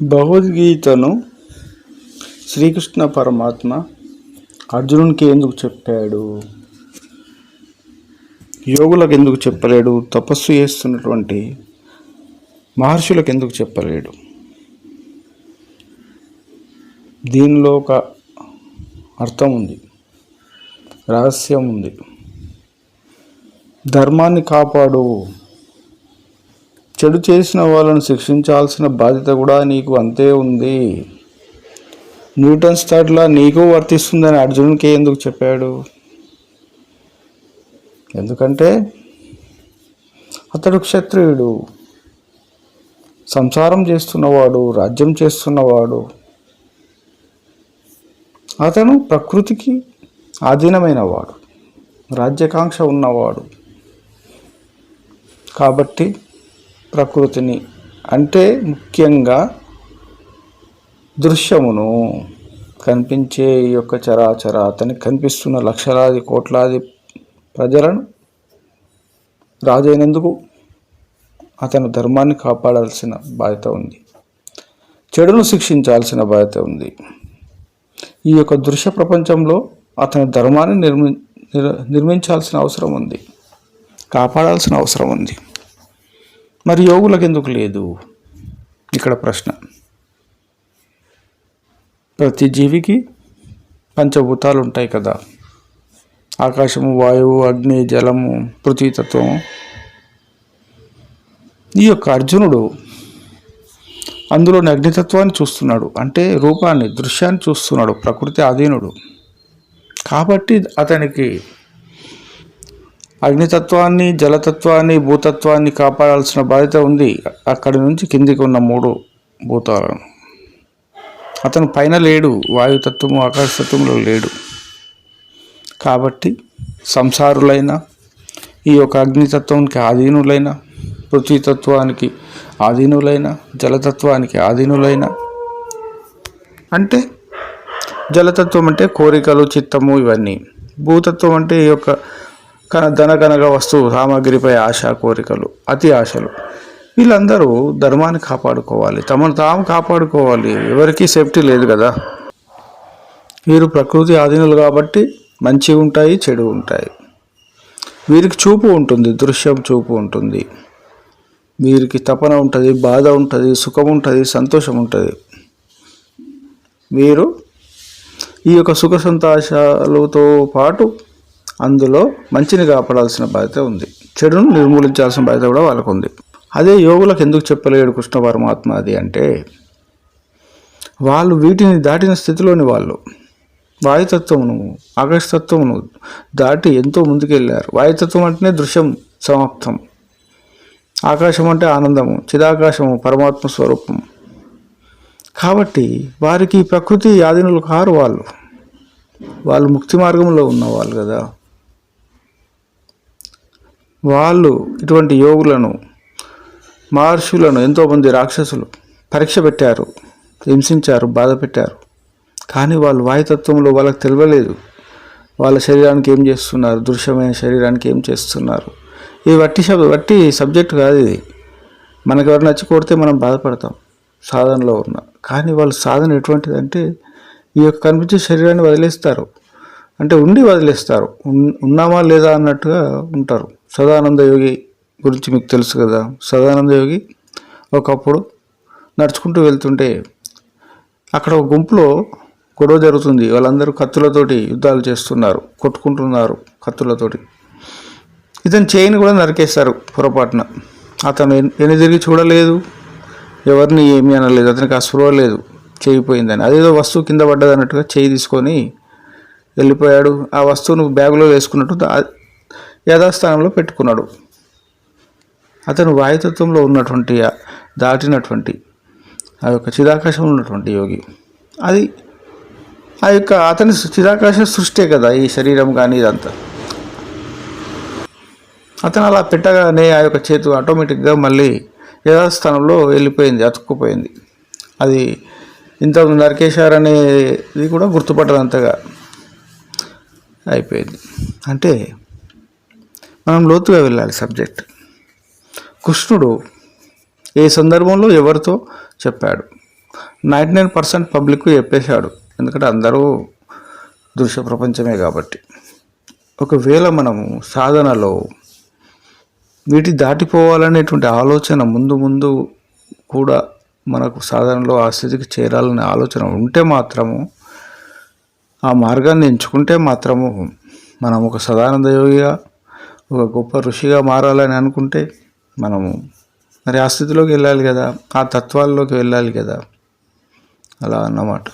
భగవద్గీతను శ్రీకృష్ణ పరమాత్మ అర్జునునికి ఎందుకు చెప్పాడు? యోగులకు ఎందుకు చెప్పలేడు? తపస్సు చేస్తున్నటువంటి మహర్షులకు ఎందుకు చెప్పలేడు? దీనిలో ఒక అర్థం ఉంది రహస్యం ఉంది. ధర్మాన్ని కాపాడు. చెడు చేసిన వాళ్ళను శిక్షించాల్సిన బాధ్యత కూడా నీకు అంతే ఉంది. న్యూటన్ స్టార్ట్లా నీకు వర్తిస్తుందని అర్జునునికి ఎందుకు చెప్పాడు? ఎందుకంటే అతడు క్షత్రియుడు. సంసారం చేస్తున్నవాడు రాజ్యం చేస్తున్నవాడు. అతను ప్రకృతికి ఆధీనమైనవాడు. రాజ్యాకాంక్ష ఉన్నవాడు. కాబట్టి ప్రకృతిని. అంటే ముఖ్యంగా దృశ్యమును కనిపించే ఈ యొక్క చరాచర అతనికి కనిపిస్తున్న లక్షలాది కోట్లాది ప్రజలను రాజైనందుకు అతను ధర్మాన్ని కాపాడాల్సిన బాధ్యత ఉంది. చెడును శిక్షించాల్సిన బాధ్యత ఉంది. ఈ యొక్క దృశ్య ప్రపంచంలో అతని ధర్మాన్ని నిర్మి నిర్- నిర్మించాల్సిన అవసరం ఉంది. కాపాడాల్సిన అవసరం ఉంది. మరి యోగులకు ఎందుకు లేదు? ఇక్కడ ప్రశ్న. ప్రతి జీవికి పంచభూతాలు ఉంటాయి కదా. ఆకాశము వాయువు అగ్ని జలము పృథ్వీతత్వము. ఈ యొక్క అర్జునుడు అందులోని అగ్నితత్వాన్ని చూస్తున్నాడు. అంటే రూపాన్ని దృశ్యాన్ని చూస్తున్నాడు ప్రకృతి అధీనుడు కాబట్టి అతనికి అగ్నితత్వాన్ని జలతత్వాన్ని భూతత్వాన్ని కాపాడాల్సిన బాధ్యత ఉంది. అక్కడి నుంచి కిందికి ఉన్న మూడు భూతాలను. అతను పైన లేడు. వాయుతత్వము ఆకాశతత్వంలో లేడు. కాబట్టి సంసారులైన ఈ యొక్క అగ్నితత్వానికి ఆధీనులైన పృథ్వీతత్వానికి ఆధీనులైన జలతత్వానికి ఆధీనులైన అంటే జలతత్వం అంటే కోరికలు చిత్తము ఇవన్నీ. భూతత్వం అంటే ఈ యొక్క కన ధనకనక వస్తువు సామాగ్రిపై ఆశ కోరికలు అతి ఆశలు. వీళ్ళందరూ ధర్మాన్ని కాపాడుకోవాలి. తమను తాము కాపాడుకోవాలి. ఎవరికీ సేఫ్టీ లేదు కదా. వీరు ప్రకృతి ఆధీనులు కాబట్టి మంచి ఉంటాయి చెడు ఉంటాయి. వీరికి చూపు ఉంటుంది దృశ్యం చూపు ఉంటుంది. వీరికి తపన ఉంటుంది బాధ ఉంటుంది సుఖం ఉంటుంది సంతోషం ఉంటుంది. వీరు ఈ యొక్క సుఖ సంతోషాలతో పాటు అందులో మంచిని కాపాడాల్సిన బాధ్యత ఉంది. చెడును నిర్మూలించాల్సిన బాధ్యత కూడా వాళ్ళకు ఉంది అదే యోగులకు ఎందుకు చెప్పలేడు కృష్ణ పరమాత్మ అది అంటే వాళ్ళు వీటిని దాటిన స్థితిలోని వాళ్ళు వాయుతత్వమును ఆకాశతత్వమును దాటి ఎంతో ముందుకెళ్ళారు వాయుతత్వం అంటేనే దృశ్యం సమాప్తం. ఆకాశం అంటే ఆనందము చిదాకాశము పరమాత్మ స్వరూపం. కాబట్టి వారికి ప్రకృతి ఆధీనులు కారు వాళ్ళు. వాళ్ళు ముక్తి మార్గంలో ఉన్నవాళ్ళు కదా. వాళ్ళు ఇటువంటి యోగులను మహర్షులను ఎంతోమంది రాక్షసులు పరీక్ష పెట్టారు హింసించారు బాధ పెట్టారు. కానీ వాళ్ళు వాయుతత్వంలో వాళ్ళకి తెలియలేదు. వాళ్ళ శరీరానికి ఏం చేస్తున్నారు? దృశ్యమైన శరీరానికి ఏం చేస్తున్నారు? ఇది వట్టి సబ్ వట్టి సబ్జెక్ట్ కాదు ఇది. మనకు ఎవరు నచ్చి కొడితే మనం బాధపడతాం సాధనలో ఉన్న. కానీ వాళ్ళ సాధన ఎటువంటిదంటే ఈ యొక్క కనిపించే శరీరాన్ని వదిలేస్తారు. అంటే ఉండి వదిలేస్తారు. ఉన్నామా లేదా అన్నట్టుగా ఉంటారు. సదానంద యోగి గురించి మీకు తెలుసు కదా. సదానంద యోగి ఒకప్పుడు నడుచుకుంటూ వెళ్తుంటే అక్కడ ఒక గుంపులో గొడవ జరుగుతుంది. వాళ్ళందరూ కత్తులతోటి యుద్ధాలు చేస్తున్నారు. కొట్టుకుంటున్నారు కత్తులతోటి. ఇతని చేయిని కూడా నరికేస్తారు పొరపాటున. అతను ఎన్- చూడలేదు. ఎవరిని ఏమీ అనలేదు. అతనికి ఆ స్పృహ లేదు. చేయిపోయిందని అదేదో వస్తువు కింద పడ్డది అన్నట్టుగా చేయి తీసుకొని వెళ్ళిపోయాడు. ఆ వస్తువును బ్యాగులో వేసుకున్నట్టు యథాస్థానంలో పెట్టుకున్నాడు. అతను వాయుతత్వంలో ఉన్నటువంటి దాటినటువంటి ఆ యొక్క చిదాకాశంలో ఉన్నటువంటి యోగి. అది ఆ యొక్క అతని చిదాకాశ సృష్టే కదా ఈ శరీరం కానీ ఇదంతా. అతను అలా పెట్టగానే ఆ యొక్క చేతు ఆటోమేటిక్గా మళ్ళీ యథాస్థానంలో వెళ్ళిపోయింది అతుక్కుపోయింది. అది ఇంత నరికేశారనేది కూడా గుర్తుపట్టదంతగా అయిపోయింది. అంటే మనం లోతుగా వెళ్ళాలి సబ్జెక్ట్. కృష్ణుడు ఏ సందర్భంలో ఎవరితో చెప్పాడు? నైంటీ నైన్ పర్సెంట్ పబ్లిక్ చెప్పేశాడు. ఎందుకంటే అందరూ దృశ్య ప్రపంచమే కాబట్టి. ఒకవేళ మనము సాధనలో వీటి దాటిపోవాలనేటువంటి ఆలోచన ముందు ముందు కూడా మనకు సాధనలో ఆ స్థితికి చేరాలనే ఆలోచన ఉంటే మాత్రము ఆ మార్గాన్ని ఎంచుకుంటే మాత్రము మనం ఒక సదానంద యోగిగా ఒక గొప్ప ఋషిగా మారాలని అనుకుంటే మనము మరి ఆ స్థితిలోకి వెళ్ళాలి కదా ఆ తత్వాల్లోకి వెళ్ళాలి కదా. అలా అన్నమాట.